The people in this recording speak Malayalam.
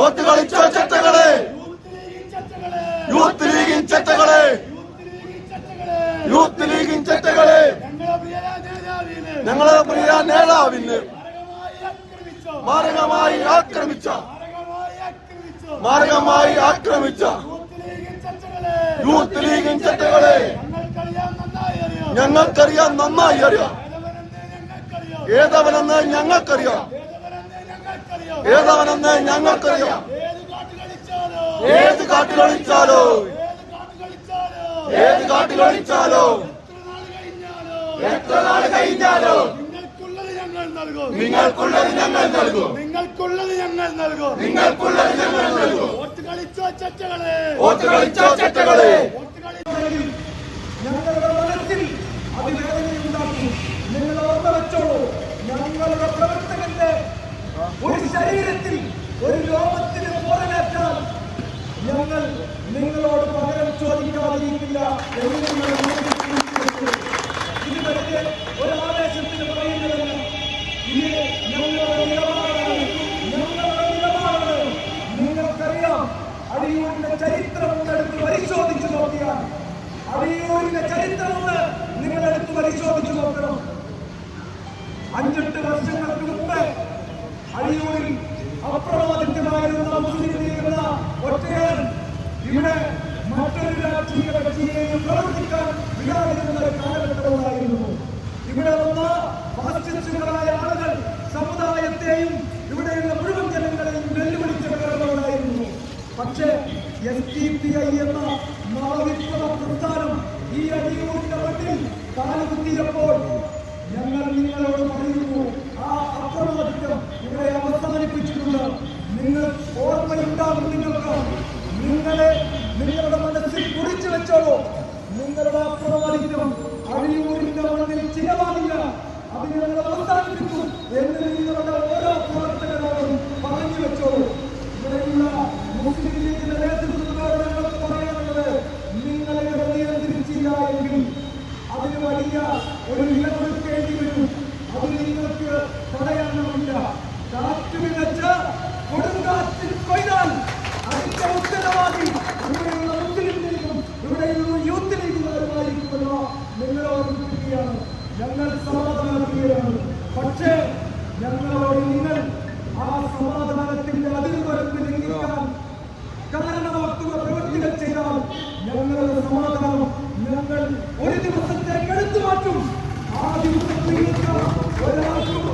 തോത്ത് കളിച്ചോ ചെറ്റകളെ യൂത്ത് ലീഗിൻ ചെറ്റകളെ യൂത്ത് ലീഗിൻ ചെറ്റകളെ ഞങ്ങളെ പ്രിയ നേതാവിന് മാരകമായി ആക്രമിച്ച മാരകമായി ആക്രമിച്ച യൂത്ത് ലീഗിൻ ചെറ്റകളെ ഞങ്ങൾക്കറിയാം നന്നായി അറിയാം. ഏതവനെന്ന് ഞങ്ങൾക്കറിയാം. ഏതവനെന്ന് ഞങ്ങൾക്കറിയാം. ഏത് കാട്ട് കളിച്ചാലോ ഏത് കാട്ടിലൊളിച്ചാലോ ഏത് കാട്ട് കളിച്ചാലോ ഏത് കാട്ടിലൊളിച്ചാലോ എത്ര നാൾ കഴിഞ്ഞാലോ? നിങ്ങൾക്കുള്ളത് ഞങ്ങൾ നൽകും. നിങ്ങൾക്കുള്ളത് ഞങ്ങൾ നൽകും. നിങ്ങൾക്കുള്ളത് ഞങ്ങൾ നൽകും. വോട്ട് കളിച്ചോ ചട്ടകളെ? ഓത്ത് കളിച്ച ചട്ടകളെ? വോട്ട് കളി ഞങ്ങളുടെ മനസ്സിൽ അതിവേദനയുണ്ടാക്കും നിങ്ങൾ ഓർമ്മ വെച്ചോളൂ ഞങ്ങളുടെ പ്രവർത്തകന്റെ ഒരു ശരീരത്തിൽ ഒരു ലോകത്തിന് പോരനേറ്റാൽ ഞങ്ങൾ നിങ്ങളോട് പകരം ചോദിക്കാതിരിക്കില്ല എന്ന് നിങ്ങൾ ഇത് വെറുതെ ഒരു ആവേശത്തിന് പറയുന്നതല്ല. ഇത് ഞങ്ങളുടെ നിലപാടാണ്. ഞങ്ങളുടെ നിലപാടാണ്. നിങ്ങൾക്കറിയാം അടിയൂരിന്റെ ചരിത്രം എടുത്ത് പരിശോധിച്ചു നോക്കിയാൽ അടിയൂരിന്റെ ചരിത്രമൊന്ന് നിങ്ങൾ എടുത്ത് പരിശോധിച്ചു നോക്കണം. മുമ്പ് അടിയൂരിൽ അപ്രമാദിത്യമായിരുന്ന മുസ്ലിം ലീഗ് ഒറ്റയാൻ ഇവിടെ മറ്റൊരു രാഷ്ട്രീയ കക്ഷിയെയും പ്രവർത്തിക്കാൻ വിചാരിക്കുന്ന ഒരു ഇവിടെ വന്ന ഫാസിസ്റ്റുകളായ ആളുകൾ സമുദായത്തെയും ഇവിടെയുള്ള മുഴുവൻ ജനങ്ങളെയും വെല്ലുവിളിച്ച കാലമുണ്ടായിരുന്നു പക്ഷേ എസ് ഡി പി ഐ എന്ന മതവിപ്ലവ പ്രസ്ഥാനം ഈ അടിയൂരിന്റെ മട്ടിൽ കാലുകുത്തിയപ്പോൾ ഞങ്ങൾ നിങ്ങളോട് പറയുന്നു ആ അപ്രമാദിത്യം ഇവിടെ അവസാനിപ്പിച്ചിട്ടുണ്ട് നിങ്ങൾ ഓർമ്മയുണ്ടാകും നിങ്ങളെ നിങ്ങളുടെ മനസ്സിൽ കുറിച്ചു വെച്ചോളൂ. നിങ്ങളുടെ അപ്രവാദിത്വം അഴിയൂരിന്റെ മണ്ണിൽ ചിലവാകില്ല അത് ഞങ്ങൾ അവസാനിപ്പിക്കും എന്ന് നിങ്ങളുടെ ഓരോ പ്രവർത്തകരോടും പറഞ്ഞു വെച്ചോളൂ. ഇവിടെയുള്ള മുസ്ലിം ലീഗിന്റെ നേതൃത്വത്തോട് പറയാനുള്ളത് നിങ്ങളെ നിയന്ത്രിച്ചില്ല എങ്കിൽ അതിന് വലിയ ഒരു വില ഞങ്ങൾ സമാധാനത്തിലാണ്. പക്ഷേ ഞങ്ങളോട് നിങ്ങൾ ആ സമാധാനത്തിന്റെ അതിർവരപ്പ് ലംഘിക്കാൻ കാരണമാക്കുന്ന പ്രവൃത്തികൾ ചെയ്താൽ ഞങ്ങളുടെ സമാധാനം ഞങ്ങൾ ഒരു ദിവസത്തേക്ക് എടുത്തു മാറ്റും. ആ ദിവസത്തിൽ ഒരാൾക്കും